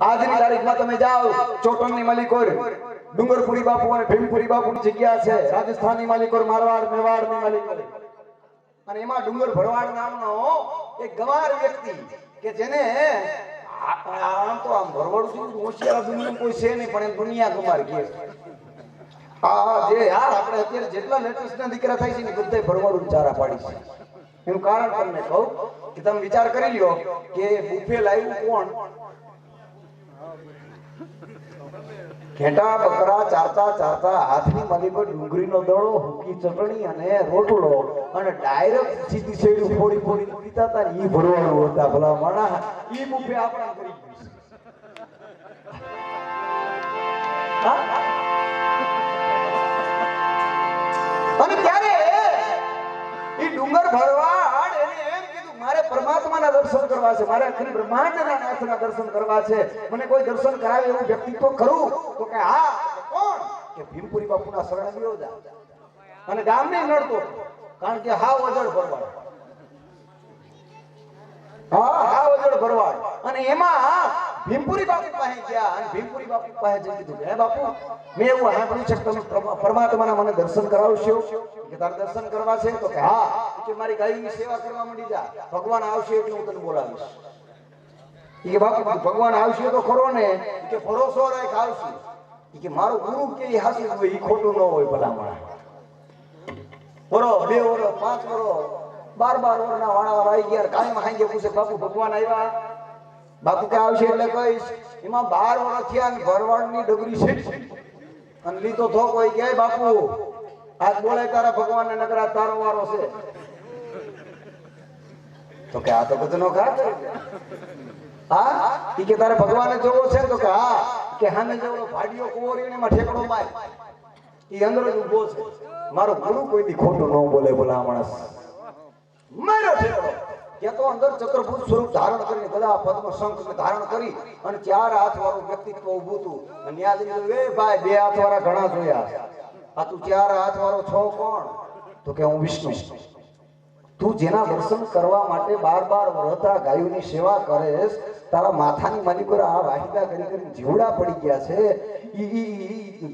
આજની તારીખમાં તમે જાઓ, ચોટણની મલિકોર, ડુંગરપુરી બાપુ અને ભીમપુરી બાપુની જગ્યા છે, રાજસ્થાનની માલિકોર, મારવાડ, મેવાડની માલિકોર. અને એમાં ડુંગર ભરવાડ નામનો એક ગવાર વ્યક્તિ કે જેને આમ તો આમ ભરવાડ જેવું હોશિયાર દુનિયા કોઈ છે નહીં, પણ દુનિયા કુમાર કહે આ જે યાર આપણે અત્યારે જેટલા લેટેસ્ટના દીકરા થાય છે ને બધાય ભરવાડું ચારા પાડી છે. એનું કારણ તમને કહું કે તમે વિચાર કરી લ્યો કે બુફે લાવ્યું કોણ? ઘેટા, બકરા, ચારતા ચારતા, હાથની માલિકો ડુંગળીનો દડો, હુકી ચટણી અને રોટલો અને ડાયરેક્ટ સીધી શેરડી ફોડી ફોડી પીતા હતા ઈ ભરવાનું હતા ભલા માણા ઈ બુફે આપણા કરી? અને ત્યારે ઈ ડુંગર કીધું મારે પરમાત્માના દર્શન કરવા છે. મારે અખિલ બ્રહ્માંડના નાથના દર્શન કરવા છે. મને કોઈ દર્શન કરાવે એવું વ્યક્તિત્વ ખરું તો કે હા કોણ? કે ભીમપુરી બાપુના શરણે ગયો જા. અને ગામને નડતો. કારણ કે હા વજળ ભરવાડ. હા હા વજળ ભરવાડ. અને એમાં ભીમપુરી બાપુ પાસે ગયા અને ભીમપુરી બાપુ પાસે જઈ કીધું હે બાપુ, મેં એવું સાંભળ્યું છે તમે પરમાત્માના મને દર્શન કરાવશો. કે તાર દર્શન કરવા છે? તો કે, હા કે મારી ગાયની સેવા કરવા માંડી જા. ભગવાન આવશે એટલે હું તને બોલાવીશ. કે બાપુ ભગવાન આવશે તો ખરો ને. કે, ભરોસો રાખ, આવશે. કે, મારો ગુરુ કે એ હાસી હોય, ઈ ખોટું ન હોય ભલામણ. વરો, બે વરો, પાંચ વરો, બાર બાર વરના વાળા આવી ગયા કાયમ હાંજે પૂછે, બાપુ, ભગવાન આવ્યા? બાપુ કે આવશે એટલે કહીશ, એમાં બાર વર્ષ થયા ભરવાડની ડગરી છે. અને લીધો થોક હોય કે બાપુ, આજ બોલે તારા ભગવાન ને નગરા, તારો વારો છે. તો કે, આ તો બધું ઘાત હા? ઈ કે, તારે ભગવાને જોવો છે? તો કે, હા. કે, હામે જેવડો ભાડિયો કુંવરી ને એમાં ઠેકડો માય ઈ અંદર જ ઊભો છે. મારો ગુરુ કોઈ દી ખોટું ન બોલે બોલા માણસ. મારો ઠેકડો. કે તો અંદર ચક્રભૂત સ્વરૂપ ધારણ કરીને બધા પદ્મ શંખ ધારણ કરી અને ચાર હાથ વાળું વ્યક્તિત્વ ઉભું હતું. અને ત્યાં જઈને એ ભાઈ, બે હાથ વાળા ઘણા જોયા. આ તું ચાર હાથ વાળો છો કોણ? તો કે, હું વિષ્ણુ. તું જેના દર્શન કરવા માટે બાર બાર વ્રતા ગાયોની સેવા કરેશ, તારા માથાની માલિકો આ વાહિદા કરી કરી જીવડા પડી ગયા છે.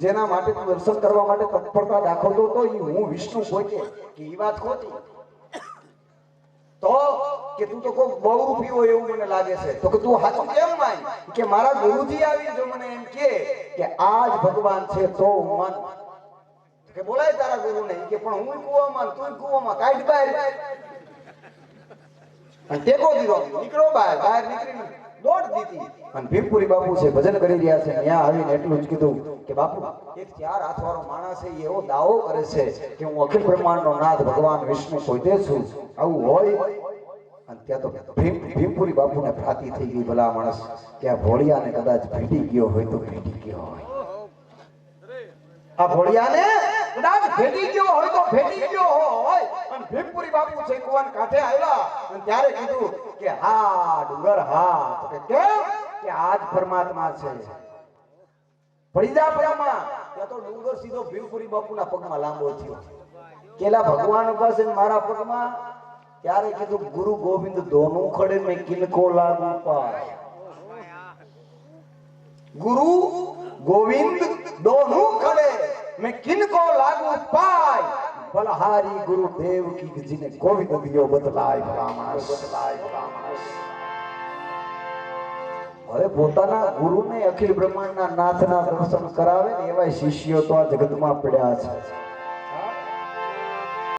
જેના માટે તું દર્શન કરવા માટે તત્પરતા દાખવતો તો હું વિષ્ણુ કોઈ કે એ વાત ખોટી? તો કે તું તો કોઈ બહુ રૂપી એવું મને લાગે છે. તો કે તું સાચું કેમ માય કે મારા ગુરુજી આવી જો મને એમ કે કે આજ ભગવાન છે તો મન. કે બોલાય તારા ગુરુ ને કે પણ હું કુવામાં તું કુવામાં, કાઢ બહાર. અને ટેકો દીધો. નીકળો બહાર. બહાર નીકળીને દોડ દીધી. અને ભીમપુરી બાપુ છે, ભજન કરી રહ્યા છે. ત્યાં આવીને એટલું જ કીધું કે, બાપુ, એક ચાર હાથ વાળો માણસ છે, એવો દાવો કરે છે કે હું અખિલ બ્રહ્માંડનો નાથ ભગવાન વિષ્ણુ પોતે છું. આવું હોય ભીમપુરી બાપુને ભ્રાતી થઈ ગઈ, ભલા માણસ. કે ભોળિયાને કદાચ ભેટી ગયો હોય તો ભેટી ગયો હોય. આ ભોળિયાને કદાચ ભેટી ગયો હોય તો ભેટી ગયો હોય. અને ભીમપુરી બાપુ છે કુવાન કાંઠે આવ્યા અને ત્યારે કીધું કે, હા, ડુંગર હા. તો કે, કેમ? કે, આજ પરમાત્મા છે. પડી ત્યાં તો ડુંગર સીધો ભીમપુરી બાપુના પગમાં લાંબો થયો. કેલા ભગવાન ઉપાસે મારા પગમાં ત્યારે કીધું, ગુરુ ગોવિંદ ધોનું ખડે મેં કિનકો લાગુ પાય ગુરુ ગોવિંદ, દોનું ખડે મેં કિનકો લાગુ પાય બલહારી ગુરુ દેવ કી જીને ગોવિંદ દિયો બદલાય રામાય બદલાય રામાય હવે પોતાના ગુરુને અખિલ બ્રહ્માંડના નાથના દર્શન કરાવે ને એવા શિષ્યો તો આ જગતમાં પડ્યા છે.